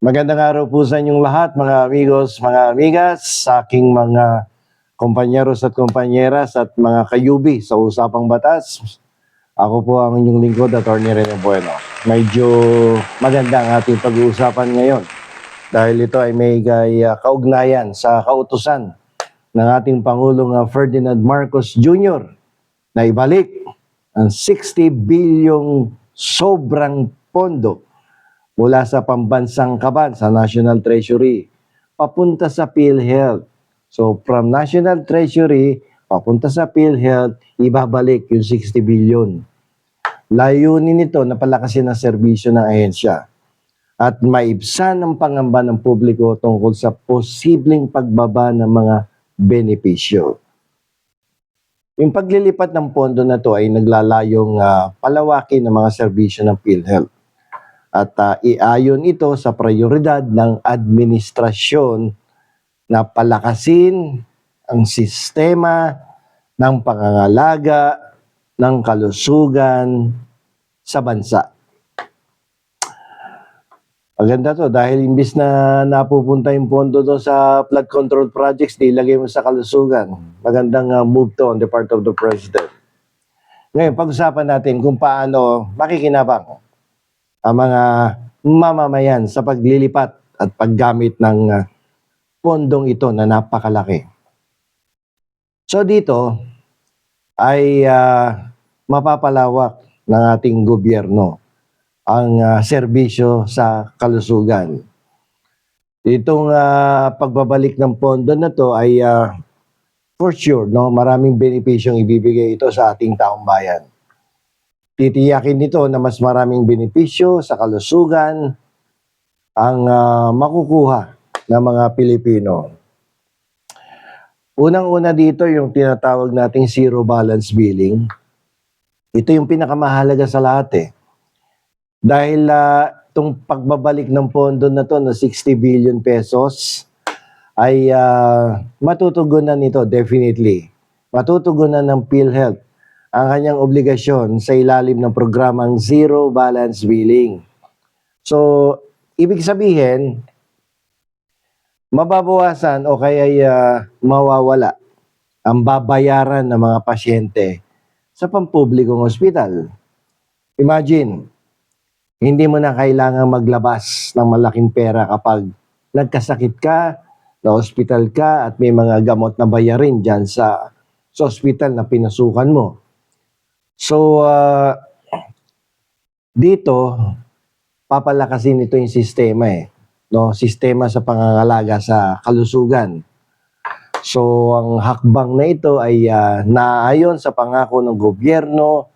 Magandang araw po sa inyong lahat, mga amigos, mga amigas, sa aking mga kompanyeros at kompanyeras at mga kayubi sa Usapang Batas. Ako po ang inyong lingkod, Atty. Rene Bueno. Medyo maganda ang ating pag-uusapan ngayon dahil ito ay may uh, kaugnayan sa kautusan ng ating Pangulong uh, Ferdinand Marcos Jr. na ibalik ang 60 bilyong sobrang pondo mula sa pambansang kaban sa National Treasury papunta sa PhilHealth. So from National Treasury papunta sa PhilHealth, ibabalik yung 60 billion. Layunin nito na palakasin ang serbisyo ng ahensya at maibsan ang pangamba ng publiko tungkol sa posibleng pagbaba ng mga benepisyo. Yung paglilipat ng pondo na to ay naglalayong ah, palawakin ng mga serbisyo ng PhilHealth at ah, iayon ito sa prioridad ng administrasyon na palakasin ang sistema ng pangangalaga ng kalusugan sa bansa. Maganda to dahil imbis na napupunta yung pondo doon sa flood control projects, nilagay mo sa kalusugan. Magandang ah, move to on the part of the President. Ngayon, pag-usapan natin kung paano makikinabang ang mga mamamayan sa paglilipat at paggamit ng ah, pondong ito na napakalaki. So dito ay ah, mapapalawak ng ating gobyerno ang ah, serbisyo sa kalusugan. Itong ah, pagbabalik ng pondo na to ay ah, for sure, no, maraming benepisyong ibibigay ito sa ating taong bayan titiyakin nito na mas maraming benepisyo sa kalusugan ang ah, makukuha ng mga Pilipino. Unang-una dito yung tinatawag nating zero balance billing. Ito yung pinakamahalaga sa lahat eh. Dahil ah, itong pagbabalik ng pondo na to na 60 billion pesos ay ah, matutugunan nito definitely. Matutugunan ng PhilHealth ang kanyang obligasyon sa ilalim ng programang Zero Balance Billing. So, ibig sabihin, mababawasan o kaya uh, mawawala ang babayaran ng mga pasyente sa pampublikong ospital. Imagine, hindi mo na kailangan maglabas ng malaking pera kapag nagkasakit ka, na hospital ka at may mga gamot na bayarin dyan sa, sa hospital na pinasukan mo. So, uh, dito, papalakasin ito yung sistema eh. No? Sistema sa pangangalaga sa kalusugan. So, ang hakbang na ito ay uh, naayon sa pangako ng gobyerno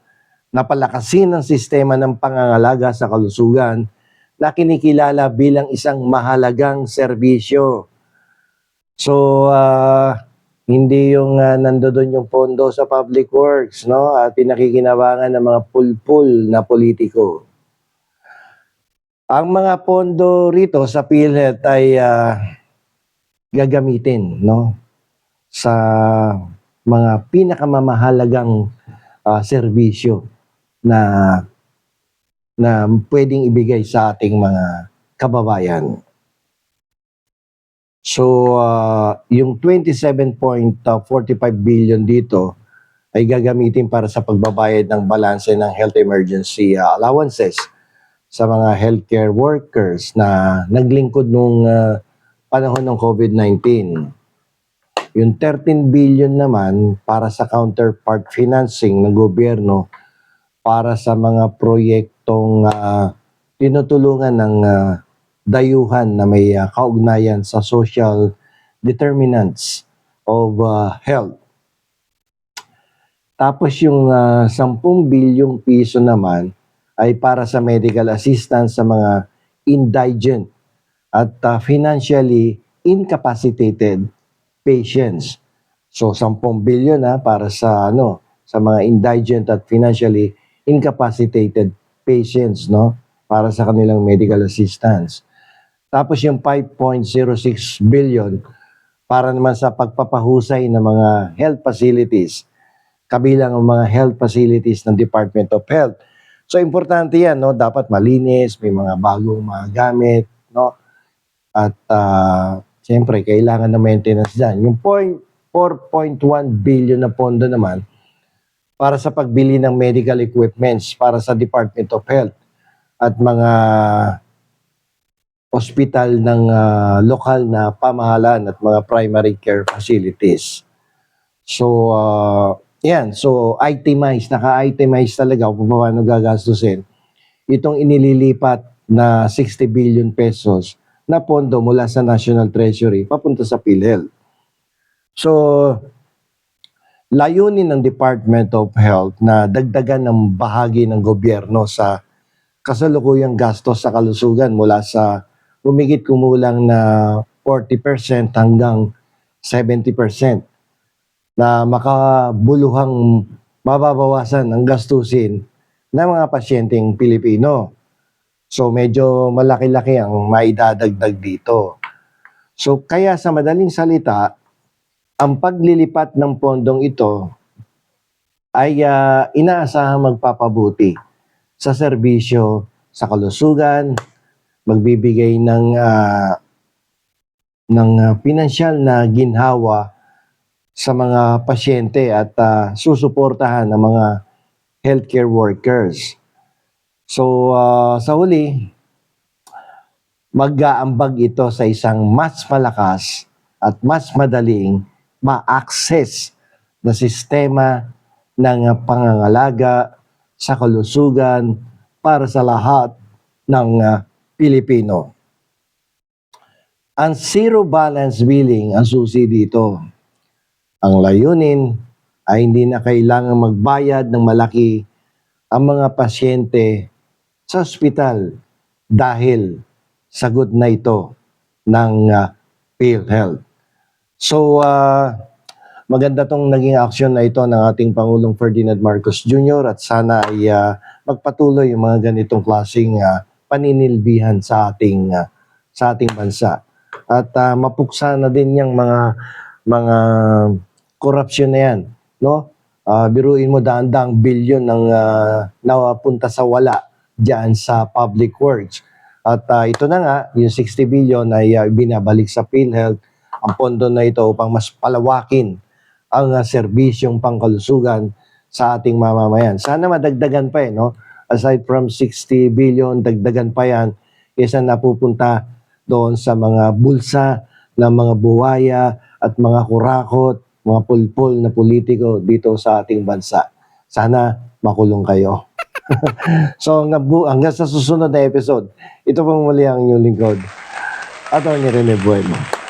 na palakasin ang sistema ng pangangalaga sa kalusugan na kinikilala bilang isang mahalagang serbisyo. So, uh, hindi yung uh, nandoon yung pondo sa public works, no? At pinakikinabangan ng mga pulpul na politiko. Ang mga pondo rito sa PhilHealth ay uh, gagamitin, no? Sa mga pinakamamahalagang uh, serbisyo na na pwedeng ibigay sa ating mga kababayan. So, uh, yung 27.45 billion dito ay gagamitin para sa pagbabayad ng balanse ng health emergency uh, allowances sa mga healthcare workers na naglingkod nung uh, panahon ng COVID-19. Yung 13 billion naman para sa counterpart financing ng gobyerno para sa mga proyektong uh, tinutulungan ng uh, dayuhan na may uh, kaugnayan sa social determinants of uh, health. Tapos yung uh, 10 bilyong piso naman ay para sa medical assistance sa mga indigent at uh, financially incapacitated patients. So 10 bilyon na para sa ano sa mga indigent at financially incapacitated patients no para sa kanilang medical assistance. Tapos yung 5.06 billion para naman sa pagpapahusay ng mga health facilities, kabilang ang mga health facilities ng Department of Health. So importante yan, no? dapat malinis, may mga bagong mga gamit, no? At uh, siyempre, kailangan na maintenance dyan. Yung point, 4.1 billion na pondo naman para sa pagbili ng medical equipments para sa Department of Health at mga ospital ng ah, lokal na pamahalaan at mga primary care facilities. So, ah, yan. So, itemize, naka-itemize talaga kung paano gagastusin itong inililipat na 60 billion pesos na pondo mula sa National Treasury papunta sa PhilHealth. So, layunin ng Department of Health na dagdagan ng bahagi ng gobyerno sa kasalukuyang gastos sa kalusugan mula sa humigit kumulang na 40% hanggang 70% na makabuluhang mababawasan ang gastusin ng mga pasyenteng Pilipino. So medyo malaki-laki ang maidadagdag dito. So kaya sa madaling salita, ang paglilipat ng pondong ito ay ah, inaasahang magpapabuti sa serbisyo sa kalusugan, magbibigay ng ah, ng ah, pinansyal na ginhawa sa mga pasyente at ah, susuportahan ng mga healthcare workers. So ah, sa huli, mag-aambag ito sa isang mas malakas at mas madaling ma-access na sistema ng pangangalaga sa kalusugan para sa lahat ng ah, Pilipino. Ang zero balance billing ang susi dito. Ang layunin ay hindi na kailangan magbayad ng malaki ang mga pasyente sa ospital dahil sagot na ito ng uh, PhilHealth. So, ah, maganda tong naging aksyon na ito ng ating Pangulong Ferdinand Marcos Jr. at sana ay ah, magpatuloy yung mga ganitong klaseng ah, paninilbihan sa ating ah, sa ating bansa. At ah, mapuksa na din yung mga mga korupsyon na yan, no? Ah, biruin mo daan-daang bilyon ng ah, napunta sa wala diyan sa public works. At ah, ito na nga, yung 60 billion ay ah, binabalik sa PhilHealth ang pondo na ito upang mas palawakin ang uh, serbisyong pangkalusugan sa ating mamamayan. Sana madagdagan pa eh, no? Aside from 60 billion, dagdagan pa yan kaysa napupunta doon sa mga bulsa ng mga buwaya at mga kurakot, mga pulpul na politiko dito sa ating bansa. Sana makulong kayo. so hanggang, hanggang sa susunod na episode, ito pong muli ang inyong lingkod. Atty. Rene Bueno.